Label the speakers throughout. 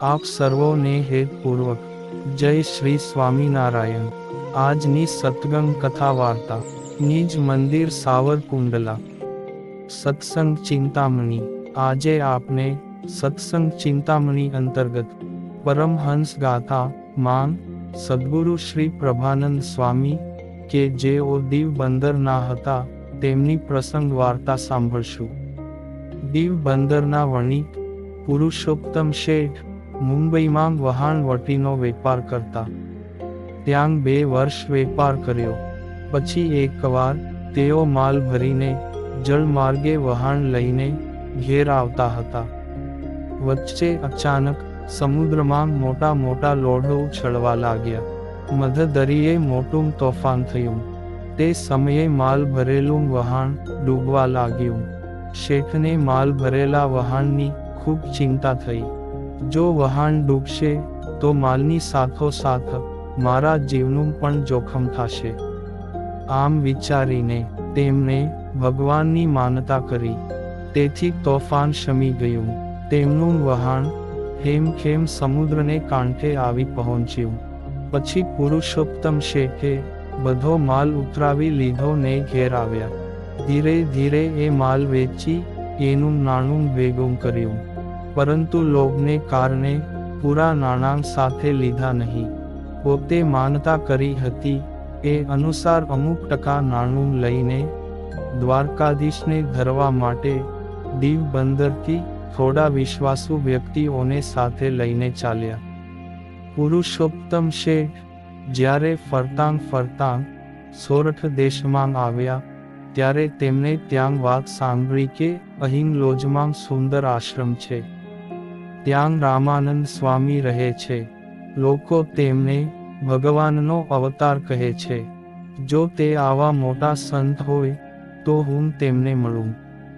Speaker 1: આપ સર્વોને હેતપૂર્વક જય શ્રી સ્વામિનારાયણ. આજની સતગંગ કથા વાર્તા. નિજ મંદિર સાવરકુંડલા. સત્સંગ ચિંતામણી. આજે આપને સત્સંગ ચિંતામણી અંતર્ગત પરમહંસ ગાથા, માંગ, સદગુરુ શ્રી પ્રભાનંદ સ્વામી કે જેઓ દીવ બંદરના હતા, તેમની પ્રસંગ વાર્તા સાંભળશું. દીવ બંદરના વણિક, પુરુષોત્તમ શેઠ મુંબઈમાં વહાણવટીનો વેપાર કરતા. ત્યાં બે વર્ષ વેપાર કર્યો. પછી એકવાર તેઓ માલ ભરીને જળમાર્ગે વહાણ લઈને, ઘેર આવતા હતા. વચ્ચે અચાનક, સમુદ્રમાં મોટા મોટા લોઢો ઉછળવા લાગ્યા. મધદરીએ મોટું તોફાન થયું. તે સમયે માલ ભરેલું વહાણ ડૂબવા લાગ્યું. શેઠને માલ ભરેલા વહાણની ખૂબ ચિંતા થઈ. જો વહાણ ડૂબશે, તો માલની સાથોસાથ મારા જીવનું પણ જોખમ થશે. આમ વિચારીને તેમણે ભગવાનની માનતા કરી. તેથી તોફાન શમી ગયું. તેમનું વહાણ હેમખેમ સમુદ્રને કાંઠે આવી પહોંચ્યું. પછી પુરુષોત્તમ શેઠે બધો માલ ઉતરાવી લીધો ને ઘેર આવ્યા. ધીરે ધીરે એ માલ વેચી એનું નાણું ભેગું કર્યું. પરંતુ લોભને કારણે પૂરા નાણાં સાથે લીધા નહીં. પોતે માનતા કરી હતી એ અનુસાર અમુક ટકા નાણું લઈને દ્વારકાધીશને ધરવા માટે દીવ બંદરથી થોડા વિશ્વાસુ વ્યક્તિઓને સાથે લઈને ચાલ્યા. પુરુષોત્તમ શેઠ જ્યારે ફરતાંગ ફરતાંગ સોરઠ દેશમાં આવ્યા, ત્યારે તેમણે ત્યાં વાત સાંભળી કે અહીં લોજમાં સુંદર આશ્રમ છે. ત્યાં રામાનંદ સ્વામી રહે છે. લોકો તેમને ભગવાનનો અવતાર કહે છે. જો તે આવા મોટા સંત હોય, તો હું તેમને મળું.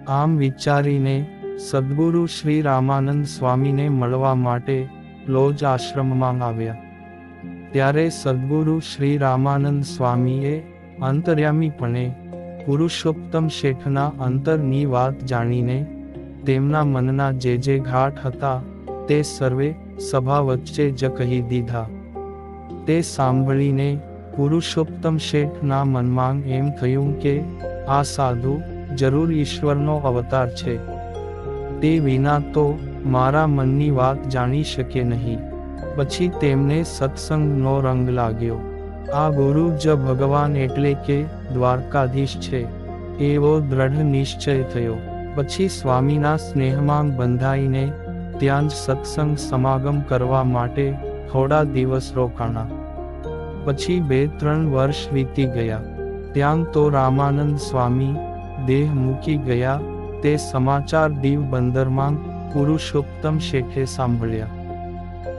Speaker 1: આમ વિચારીને સદગુરુ શ્રી રામાનંદ સ્વામીને મળવા માટે લોજ આશ્રમમાં આવ્યા. ત્યારે સદગુરુ શ્રી રામાનંદ સ્વામીએ અંતર્યામીપણે પુરુષોત્તમ શેઠના અંતરની વાત જાણીને તેમના મનના જે જે ઘાટ હતા તે સર્વે સભા વચ્ચે જ કહી દીધા. તે સાંભળીને પુરુષોત્તમ શેઠના મનમાં એમ થયું કે, આ સાધુ જરૂર ઈશ્વરનો અવતાર છે. તે વિના તો મારા મનની વાત જાણી શકે નહીં. પછી તેમને સત્સંગનો રંગ લાગ્યો. આ ગુરુ જ ભગવાન એટલે કે દ્વારકાધીશ છે. એવો દ્રઢ નિશ્ચય થયો. પછી સ્વામીના સ્નેહમાં બંધાઈને ત્યાં જ સત્સંગ સમાગમ કરવા માટે થોડા દિવસ રોકાણા. પછી બે ત્રણ વર્ષ વીતી ગયા. ત્યાં તો રામાનંદ સ્વામી દેહ મૂકી ગયા, તે સમાચાર દીવ બંદરમાં પુરુષોત્તમ શેઠે સાંભળ્યા.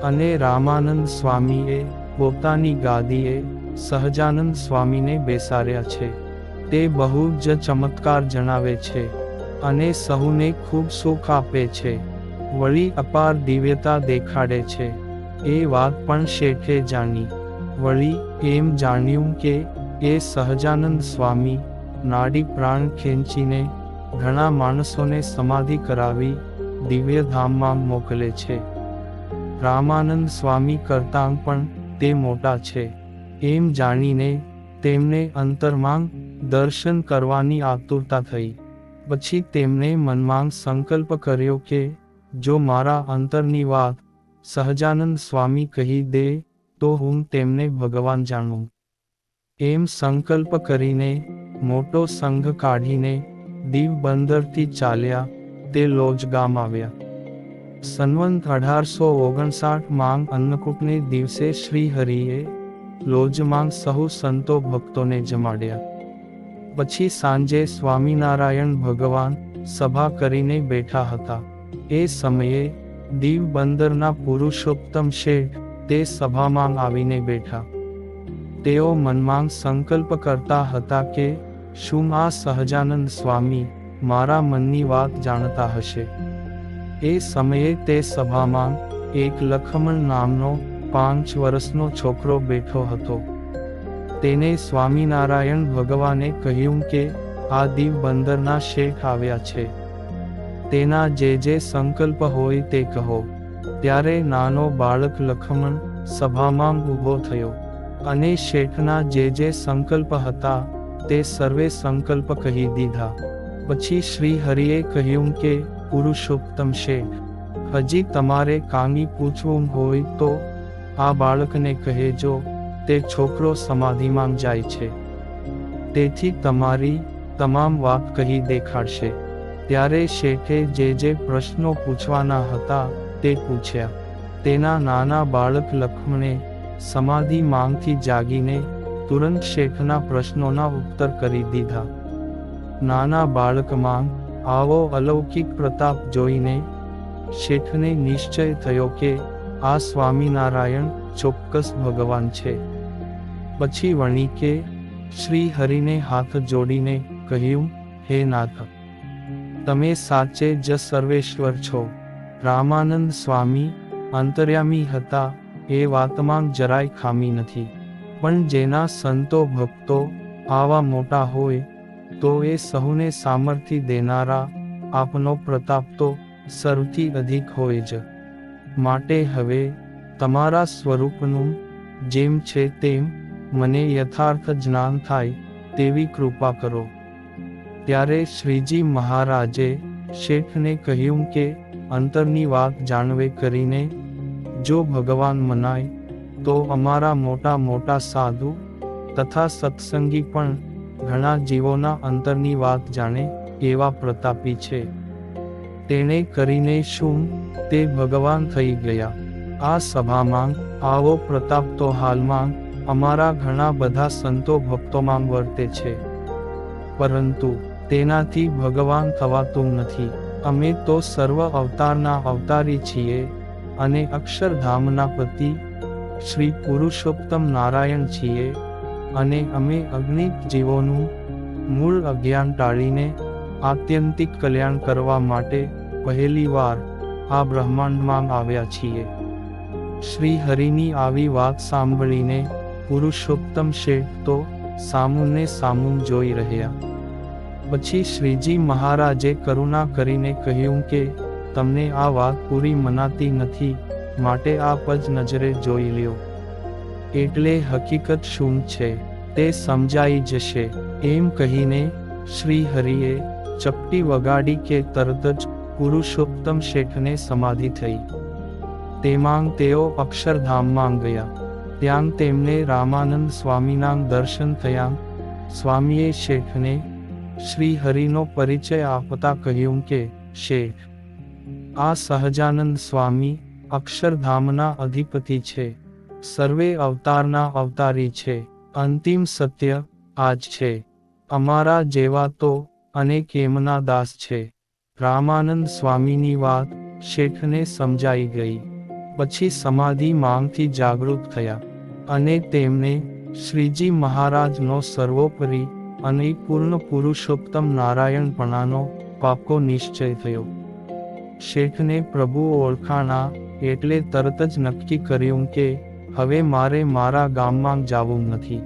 Speaker 1: અને રામાનંદ સ્વામીએ પોતાની ગાદીએ સહજાનંદ સ્વામીને બેસાડ્યા છે. તે બહુ જ ચમત્કાર જણાવે છે અને સહુને ખૂબ સુખ આપે છે. વળી અપાર દિવ્યતા દેખાડે છે. એ વાત પણ શેઠે જાણી. વળી એમ જાણ્યું કે, એ સહજાનંદ સ્વામી, નાડી પ્રાણ ખેંચીને ઘણા માણસોને સમાધિ કરાવી દિવ્યધામમાં મોકલે છે. રામાનંદ સ્વામી કરતાં પણ તે મોટા છે. એમ જાણીને તેમને અંતરમાં દર્શન કરવાની આતુરતા થઈ. પછી તેમણે મનમાં સંકલ્પ કર્યો કે જો મારા અંતરની વાત સહજાનંદ સ્વામી કહી દે, તો હું તેમને ભગવાન જાણું. એમ સંકલ્પ કરીને મોટો સંઘ કાઢીને દીવ બંદરથી ચાલ્યા, તે લોજ ગામ આવ્યા. સનવંત અઢારસો ઓગણસાઠ માંગ અન્નકૂટને દિવસે શ્રી હરિએ લોજમાં સહુ સંતો ભક્તોને જમાડ્યા. પછી સાંજે સ્વામિનારાયણ ભગવાન સભા કરીને બેઠા હતા. એ સમયે દીવ બંદરના પુરુષોત્તમ શેઠ તે સભામાં આવીને બેઠા. તેઓ મનમાં સંકલ્પ કરતા હતા કે, શું આ સહજાનંદ સ્વામી મારા મનની વાત જાણતા હશે? એ સમયે તે સભામાં એક લખમણ નામનો પાંચ વર્ષનો છોકરો બેઠો હતો. તેને સ્વામિનારાયણ ભગવાને કહ્યું કે, આ દીવ બંદરના શેઠ આવ્યા છે. તેના જે જે સંકલ્પ હોય તે કહો. ત્યારે નાનો બાળક લખમણ સભામાં ઊભો થયો. અને શેઠના જે જે સંકલ્પ હતા, તે સર્વે સંકલ્પ કહી દીધા. પછી શ્રી હરિએ કહ્યું કે, પુરુષોત્તમ શેઠ, હજી તમારે કાંગી પૂછવું હોય તો આ બાળકને કહેજો, તે છોકરો સમાધિમાં જાય છે. તેથી તમારી તમામ વાત કહી દેખાડશે. ત્યારે શેઠે જે જે પ્રશ્નો પૂછવાના હતા તે પૂછ્યા. તેના નાના બાળક લક્ષ્મણે સમાધિ માંગથી જાગીને તુરંત શેઠના પ્રશ્નોના ઉત્તર કરી દીધા. નાના બાળકમાં આવો અલૌકિક પ્રતાપ જોઈને શેઠને નિશ્ચય થયો કે આ સ્વામિનારાયણ ચોક્કસ ભગવાન છે. પછી વણિકે શ્રી હરિને હાથ જોડીને કહ્યું, હે નાથ તમે સાચે જ સર્વેશ્વર છો. રામાનંદ સ્વામી અંતર્યામી હતા, એ વાતમાં જરાય ખામી નથી. પણ જેના સંતો ભક્તો આવા મોટા હોય, તો એ સહુને સામર્થ્ય દેનારા આપનો પ્રતાપ તો સૌથી અધિક હોય જ. માટે હવે તમારા સ્વરૂપનું જેમ છે તેમ મને યથાર્થ જ્ઞાન થાય તેવી કૃપા કરો. ત્યારે શ્રીજી મહારાજે શેઠને કહ્યું કે, અંતરની વાત જાણવે કરીને, જો ભગવાન મનાય, તો અમારા મોટા મોટા સાધુ તથા સત્સંગી પણ ઘણા જીવોના અંતરની વાત જાણે એવા પ્રતાપી છે. તેણે કરીને શું તે ભગવાન થઈ ગયા. આ સભામાં આવો પ્રતાપ તો હાલમાં અમારા ઘણા બધા સંતો ભક્તોમાં વર્તે છે. પરંતુ તેનાથી ભગવાન થવાતું નથી. અમે તો સર્વ અવતારના અવતારી છીએ અને અક્ષરધામના પતિ, શ્રી પુરુષોત્તમ નારાયણ છીએ અને અમે અગ્નિક જીવોનું મૂળ અજ્ઞાન ટાળીને આત્યંતિક કલ્યાણ કરવા માટે પહેલીવાર આ બ્રહ્માંડમાં આવ્યા છીએ. શ્રી હરિની આવી વાત સાંભળીને પુરુષોત્તમ શેઠ તો સામુને સામું જોઈ રહ્યા. પછી શ્રીજી મહારાજે કરુણા કરીને કહ્યું કે, તમને આ વાત પૂરી મનાતી નથી, માટે આપ જ નજરે જોઈ લ્યો. એટલે હકીકત શું છે, તે સમજાઈ જશે. એમ કહીને શ્રી હરિએ ચપટી વગાડી કે તરત જ પુરુષોત્તમ શેઠને સમાધિ થઈ. તેમાં તેઓ અક્ષરધામમાં ગયા. ત્યાં તેમને રામાનંદ સ્વામીના દર્શન થયા. સ્વામીએ શેઠને શ્રી હરિનો પરિચય આપતા કહ્યું કે શેઠ આ સહજાનંદ સ્વામી અક્ષરધામના અધિપતિ છે. સર્વે અવતારના અવતારી છે. અંતિમ સત્ય આજ છે. અમારા જેવા તો અનેક એમના દાસ છે. રામાનંદ સ્વામીની વાત શેઠને સમજાઈ ગઈ. પછી સમાધિ માંગથી જાગૃત થયા અને તેમને શ્રીજી મહારાજનો સર્વોપરી અને પૂર્ણ પુરુષોત્તમ નારાયણપણાનો પાકો નિશ્ચય થયો. શેઠને પ્રભુ ઓળખાણા એટલે તરત જ નક્કી કર્યું કે, હવે મારે મારા ગામમાં જાવું નથી.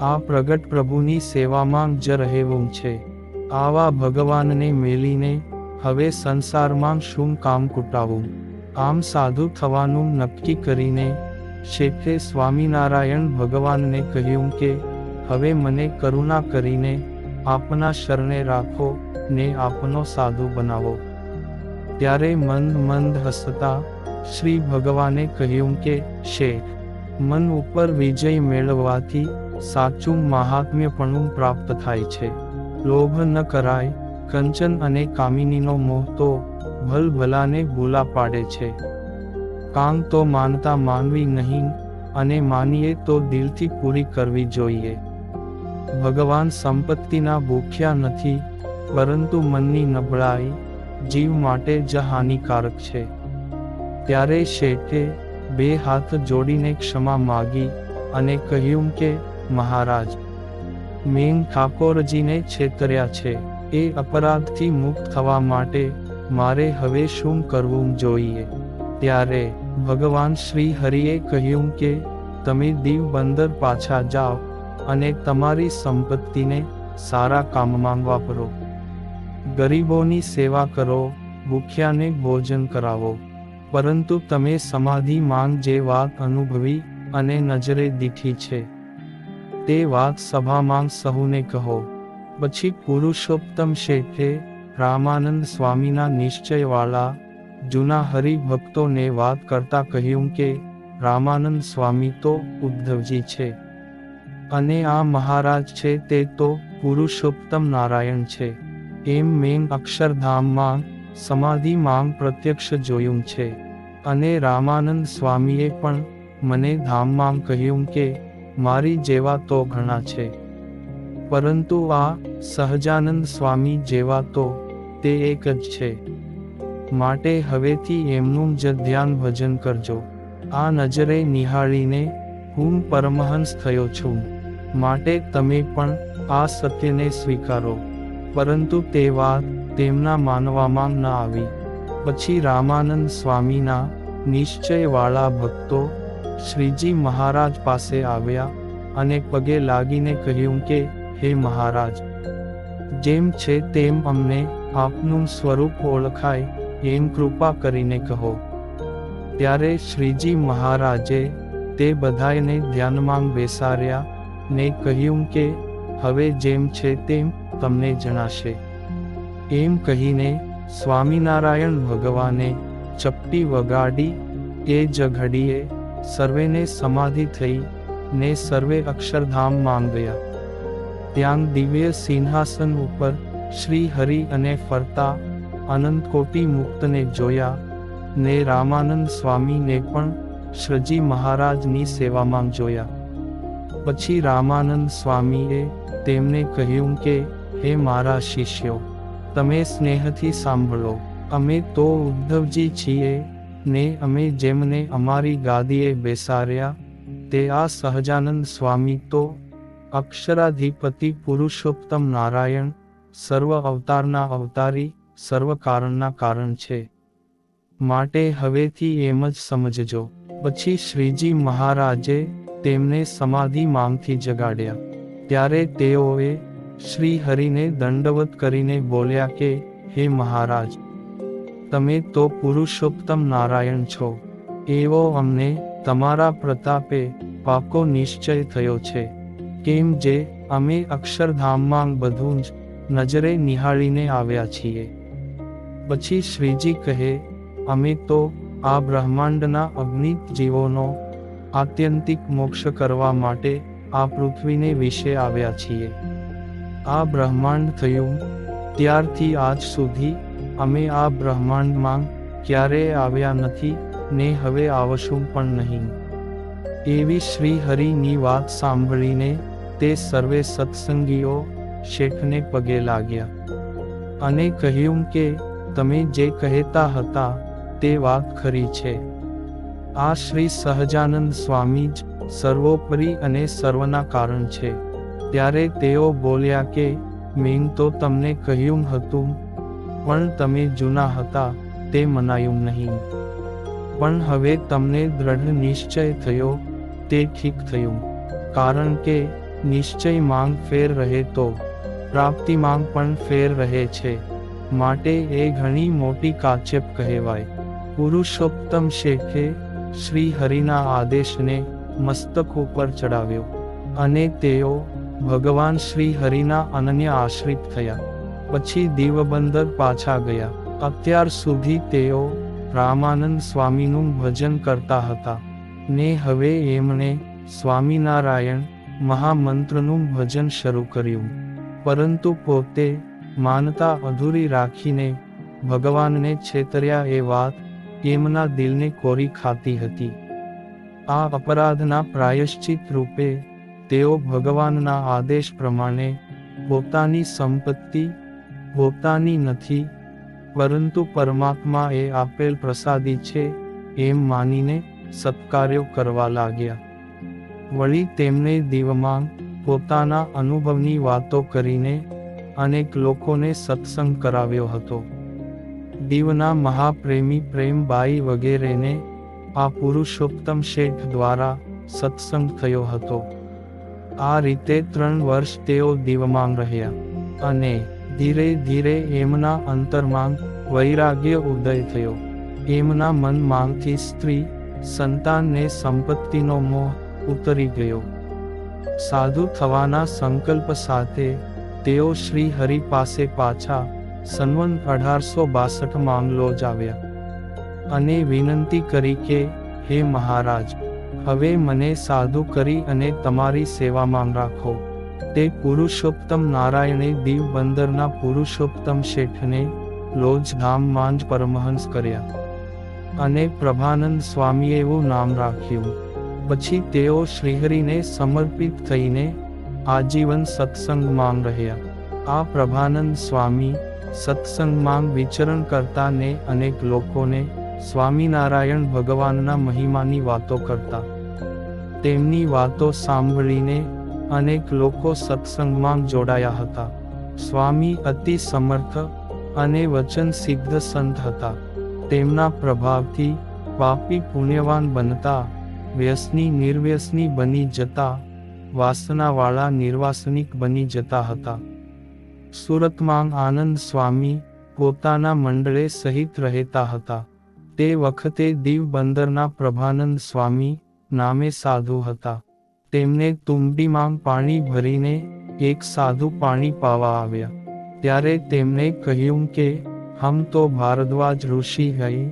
Speaker 1: આ પ્રગટ પ્રભુની સેવામાં જ રહેવું છે. આવા ભગવાનને મેલીને, હવે સંસારમાં શું કામ કુટાવું? આમ સાધુ થવાનું નક્કી કરીને શેઠે સ્વામિનારાયણ ભગવાનને કહ્યું કે હવે મને કરુણા કરીને આપના શરણે રાખો ને આપનો સાધુ બનાવો. ત્યારે મંદ મંદ હસતા શ્રી ભગવાને કહ્યું કે છે મન ઉપર વિજય મેળવવાથી સાચું મહાત્મ્યપણું પ્રાપ્ત થાય છે. લોભ ન કરાય, કંચન અને કામિનીનો મોહ તો ભલભલાને ભૂલા પાડે છે. કામ તો માનતા માનવી નહીં અને માનીએ તો દિલથી પૂરી કરવી જોઈએ. ભગવાન સંપત્તિના ભૂખ્યા નથી, પરંતુ મનની નબળાઈ જીવ માટે જ હાનિકારક છે. ત્યારે શેઠે બે હાથ જોડીને ક્ષમા માગી અને કહ્યું કે, મહારાજ, મેં ઠાકોરજીને છેતર્યા છે. એ અપરાધથી મુક્ત થવા માટે મારે હવે શું કરવું જોઈએ? ત્યારે ભગવાન શ્રી હરિએ કહ્યું કે, તમે દીવ બંદર પાછા જાઓ. અને તમારી સંપત્તિને સારા કામમાં વાપરો. ગરીબોની સેવા કરો, ભૂખ્યાને ભોજન કરાવો. પરંતુ તમે સમાધિ માંગ જે વાત અનુભવી અને નજરે દીઠી છે, તે વાત સભામાં સહુને કહો. પછી પુરુષોત્તમ શેઠે રામાનંદ સ્વામીના નિશ્ચયવાળા જૂના હરિભક્તોને વાત કરતા કહ્યું કે, રામાનંદ સ્વામી તો ઉદ્ધવજી છે. અને આ મહારાજ છે તે તો પુરુષોત્તમ નારાયણ છે. એમ મેં અક્ષરધામમાં સમાધિમાં પ્રત્યક્ષ જોયું છે. અને રામાનંદ સ્વામીએ પણ મને ધામમાં કહ્યું કે, મારી જેવા તો ઘણા છે. પરંતુ આ સહજાનંદ સ્વામી જેવા તો તે એક જ છે. માટે હવેથી એમનું જ ધ્યાન ભજન કરજો. આ નજરે નિહાળીને હું પરમહંસ થયો છું. માટે તમે પણ આ સત્યને સ્વીકારો. પરંતુ તે વાત તેમના માનવામાં ન આવી. પછી રામાનંદ સ્વામીના નિશ્ચયવાળા ભક્તો શ્રીજી મહારાજ પાસે આવ્યા અને પગે લાગીને કહ્યું કે, હે મહારાજ, જેમ છે તેમ અમને આપનું સ્વરૂપ ઓળખાય એમ કૃપા કરીને કહો. ત્યારે શ્રીજી મહારાજે તે બધાયને ધ્યાનમાં બેસાડ્યા ને કહ્યું કે, હવે જેમ છે તેમ તમને જણાશે. એમ કહીને સ્વામિનારાયણ ભગવાને ચપટી વગાડી, એ જ ઘડીએ સર્વેને સમાધિ થઈ ને સર્વે અક્ષરધામ માંગ્યા ત્યાં દિવ્ય સિંહાસન ઉપર શ્રી હરિ અને ફરતા અનંત કોટી મુક્તને જોયા ને રામાનંદ સ્વામીને પણ શ્રજી મહારાજની સેવામાં જોયા. પછી રામાનંદ સ્વામીએ તેમને કહ્યું કે, હે મારા શિષ્યો, તમે સ્નેહથી સાંભળો. અમે તો ઉદ્ધવજી છીએ, ને અમે જેમને અમારી ગાદીએ બેસાર્યા તે આ સહજાનંદ સ્વામી તો અક્ષરાધિપતિ પુરુષોત્તમ નારાયણ, સર્વ અવતારના અવતારી, સર્વ કારણના કારણ છે. માટે હવેથી એમ જ સમજજો. પછી શ્રીજી મહારાજે તેમને સમાધિ માંગથી જગાડ્યા. ત્યારે તેઓએ શ્રી હરિને દંડવત કરીને બોલ્યા કે, હે મહારાજ, તમે તો પુરુષોત્તમ નારાયણ છો. એવો અમને તમારા પ્રતાપે પાકો નિશ્ચય થયો છે. કેમ જે અમે અક્ષરધામમાં બધું જ નજરે નિહાળીને આવ્યા છીએ. પછી શ્રીજી કહે, અમે તો આ બ્રહ્માંડના અગ્નિત જીવોનો આત્યંતિક મોક્ષ કરવા માટે આ પૃથ્વીને વિશે આવ્યા છીએ. આ બ્રહ્માંડ થયું. ત્યારથી આજ સુધી અમે આ બ્રહ્માંડમાં ક્યારેય આવ્યા નથી, ને હવે આવશું પણ નહીં. એવી શ્રી હરિની વાત સાંભળીને તે સર્વે સત્સંગીઓ શેઠને પગે લાગ્યા. અને કહ્યું કે, તમે જે કહેતા હતા તે વાત ખરી છે. આ શ્રી સહજાનંદ સ્વામી જ સર્વોપરી અને સર્વના કારણ છે. ત્યારે તેઓ બોલ્યા કે, મેં તો તમને કહ્યું હતું, પણ તમે જૂના હતા, તે મનાયું નહીં. પણ હવે તમને દ્રઢ નિશ્ચય થયો, તે ઠીક થયું. કારણ કે, નિશ્ચય માંગ ફેર રહે તો, પ્રાપ્તિ માંગ પણ ફેર રહે છે. માટે એ ઘણી મોટી કાચેપ કહેવાય. પુરુષોત્તમ શેખે શ્રી હરિના આદેશને મસ્તક ઉપર ચડાવ્યો અને તેઓ ભગવાન શ્રી હરિના અનન્ય આશ્રિત થયા. પછી દીવબંદર પાછા ગયા. અત્યાર સુધી તેઓ રામાનંદ સ્વામીનું ભજન કરતા હતા. ને હવે એમણે સ્વામિનારાયણ મહામંત્રનું ભજન શરૂ કર્યું. પરંતુ પોતે માનતા અધૂરી રાખીને ભગવાનને છેતર્યા એ વાત એમના દિલને કોરી ખાતી હતી. આ અપરાધના પ્રાયશ્ચિત રૂપે, તેઓ ભગવાનના આદેશ પ્રમાણે, પોતાની સંપત્તિ, પોતાની નથી, પરંતુ પરમાત્મા એ આપેલ પ્રસાદી છે, એમ માનીને સત્કાર્યો કરવા લાગ્યા. વળી તેમને દીવમાં પોતાના અનુભવની વાતો કરીને, અનેક લોકોને સત્સંગ કરાવ્યો હતો. દીવના મહાપ્રેમી પ્રેમબાઈ વગેરેને આ પુરુષોત્તમ શેઠ દ્વારા સત્સંગ થયો હતો. આ રીતે ત્રણ વર્ષ તેઓ દીવમાં રહ્યા અને ધીરે ધીરે એમના અંતરમાં વૈરાગ્ય ઉદય થયો. એમના મન માંગથી સ્ત્રી સંતાનને સંપત્તિનો મોહ ઉતરી ગયો. સાધુ થવાના સંકલ્પ સાથે તેઓ શ્રી હરિ પાસે પાછા સન્વંત અઢારસો બાસઠમાં લોજ આવ્યા અને વિનંતી કરી કે, હે મહારાજ, હવે મને સાધુ કરી અને તમારી સેવામાં રાખો. તે પુરુષોત્તમ નારાયણે દીવ બંદરના પુરુષોત્તમ શેઠને લોજ ધામમાં જ પરમહંસ કર્યા. અને પ્રભાનંદ સ્વામીએ એવું નામ રાખ્યું. પછી તેઓ શ્રીહરિને સમર્પિત થઈને આજીવન સત્સંગમાં રહ્યા. આ પ્રભાનંદ સ્વામી સત્સંગમાં વિચરણ કરતા ને અનેક લોકોને સ્વામિનારાયણ ભગવાનના મહિમાની વાતો કરતા. તેમની વાતો સાંભળીને અનેક લોકો સત્સંગમાં જોડાયા હતા. સ્વામી અતિ સમર્થ અને વચન સિદ્ધ સંત હતા. તેમના પ્રભાવથી પાપી પુણ્યવાન બનતા, વ્યસની નિર્વ્યસની બની જતા, વાસનાવાળા નિર્વાસનિક બની જતા હતા. સુરતમાં આનંદ સ્વામી પોતાના મંડળે સહિત રહેતા હતા. તે વખતે દીવ બંદરના પ્રભાનંદ સ્વામી નામે સાધુ હતા. તેમને તુંબડીમાં પાણી ભરીને એક સાધુ પાણી પાવા આવ્યા. ત્યારે તેમણે કહ્યું કે, હમ તો ભારદ્વાજ ઋષિ હૈ.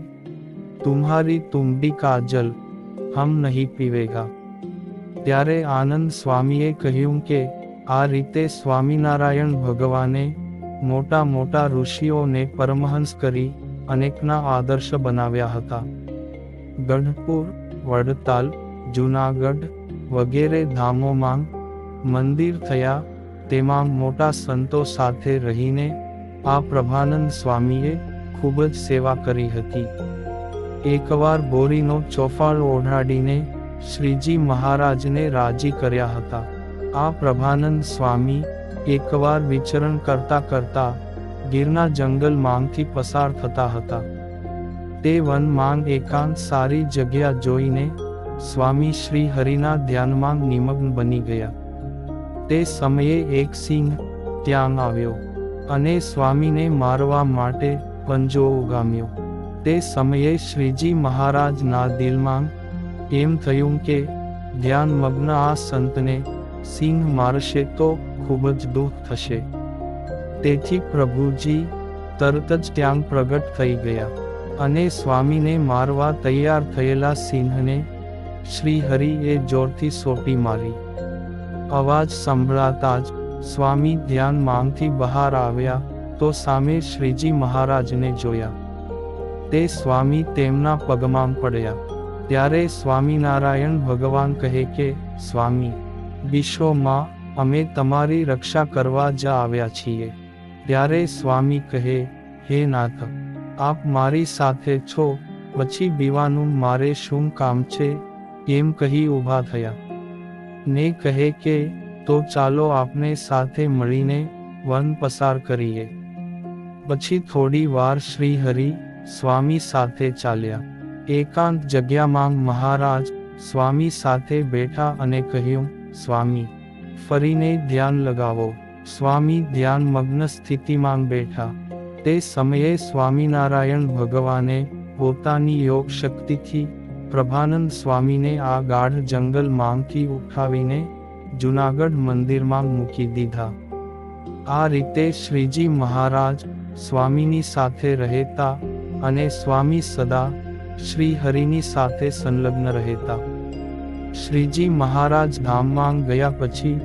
Speaker 1: તુમ્હારી તુંબડી કા જલ હમ નહીં પીવેગા. ત્યારે આનંદ સ્વામીએ કહ્યું કે આ રીતે સ્વામિનારાયણ ભગવાને મોટા મોટા ઋષિઓને પરમહંસ કરી અનેકના આદર્શ બનાવ્યા હતા. ગઢપુર, વડતાલ, જૂનાગઢ વગેરે ધામોમાં મંદિર થયા તેમાં મોટા સંતો સાથે રહીને આ પ્રભાનંદ સ્વામીએ ખૂબ જ સેવા કરી હતી. એકવાર બોરીનો ચોફાળ ઓઢાડીને શ્રીજી મહારાજને રાજી કર્યા હતા. આ પ્રભાનંદ સ્વામી, એકવાર વિચરણ કરતા કરતા, ગીરના જંગલ માંગથી પસાર થતા હતા. તે વન માંગ એકાંત સારી જગ્યા જોઈને, સ્વામી શ્રી હરિના ધ્યાનમાં નિમગ્ન બની ગયા. તે સમયે એક સિંહ, ત્યાં આવ્યો, અને સ્વામીને મારવા માટે પંજો ઉગામ્યો. તે સમયે શ્રીજી મહારાજના દિલમાં એમ થયું કે, ધ્યાન મગ્ન આ સંતને સિંહ મારશે તો ખૂબ જ દુઃખ થશે. તેથી પ્રભુજી, તરત જ ત્યાં પ્રગટ થઈ ગયા અને સ્વામીને મારવા તૈયાર થયેલા સિંહને શ્રી હરિએ જોરથી સોટી મારી. અવાજ સંભળાતા જ સ્વામી ધ્યાન માંગથી બહાર આવ્યા તો સામે શ્રીજી મહારાજને જોયા. તે સ્વામી તેમના પગમાં પડ્યા. ત્યારે સ્વામિનારાયણ ભગવાન કહે કે, સ્વામી વિશ્વમાં અમે તમારી રક્ષા કરવા જ આવ્યા છીએ. ત્યારે સ્વામી કહે, હે નાથ, આપ મારી સાથે છો, પછી બીવાનું મારે શું કામ છે? એમ કહી ઊભા થયા. ને કહે કે, તો ચાલો આપને સાથે મળીને વન પસાર કરીએ. પછી થોડી વાર શ્રી હરિ સ્વામી સાથે ચાલ્યા. એકાંત જગ્યામાં મહારાજ સ્વામી સાથે બેઠા અને કહ્યું સ્વામી, ફરીને ધ્યાન લગાવો. સ્વામી ધ્યાન મગ્ન સ્થિતિમાં બેઠા. તે સમયે સ્વામિનારાયણ ભગવાને પોતાની યોગ શક્તિથી પ્રભાનંદ સ્વામીને આ ગાઢ જંગલમાંથી ઉઠાવીને જુનાગઢ મંદિરમાં મૂકી દીધા. આ રીતે શ્રીજી મહારાજ સ્વામીની સાથે રહેતા અને સ્વામી સદા શ્રી હરિની સાથે સંલગ્ન રહેતા. શ્રીજી મહારાજ ધામમાં ગયા પછી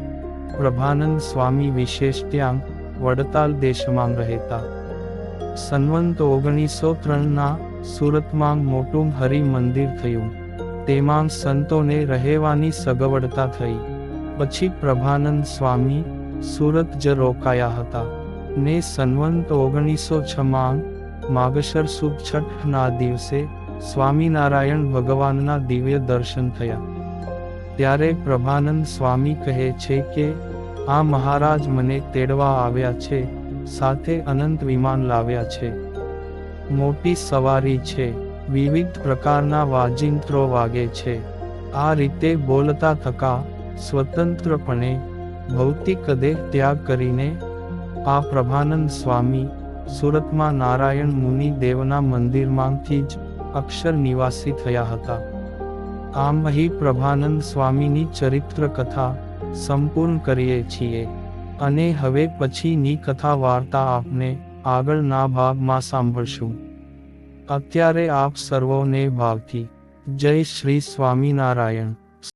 Speaker 1: પ્રભાનંદ સ્વામી વિશેષ ત્યાં વડતાલ દેશમાં રહેતા. સંવંત ઓગણીસો ત્રણના સુરતમાં મોટું હરિ મંદિર થયું. તેમાં સંતોને રહેવાની સગવડતા થઈ. પછી પ્રભાનંદ સ્વામી સુરત જ રોકાયા હતા. ને સંવંત ઓગણીસો છમાં માગશર સુદ છઠના દિવસે સ્વામિનારાયણ ભગવાનના દિવ્ય દર્શન થયા. ત્યારે પ્રભાનંદ સ્વામી કહે છે કે, આ મહારાજ મને તેડવા આવ્યા છે, સાથે અનંત વિમાન લાવ્યા છે. મોટી સવારી છે, વિવિધ પ્રકારના વાજિંત્રો વાગે છે. આ રીતે બોલતા થકા, સ્વતંત્રપણે, ભૌતિક દેહ ત્યાગ કરીને, આ પ્રભાનંદ સ્વામી, સુરતમાં નારાયણ મુનિ દેવના મંદિરમાંથી જ અક્ષર નિવાસી થયા હતા. આમ અહીં પ્રભાનંદ સ્વામીની ચરિત્ર કથા સંપૂર્ણ કરીએ છીએ. અને હવે પછીની કથા વાર્તા આપને આગળના ભાગમાં સાંભળશું. અત્યારે આપ સર્વોને ભાવથી. જય શ્રી સ્વામિનારાયણ.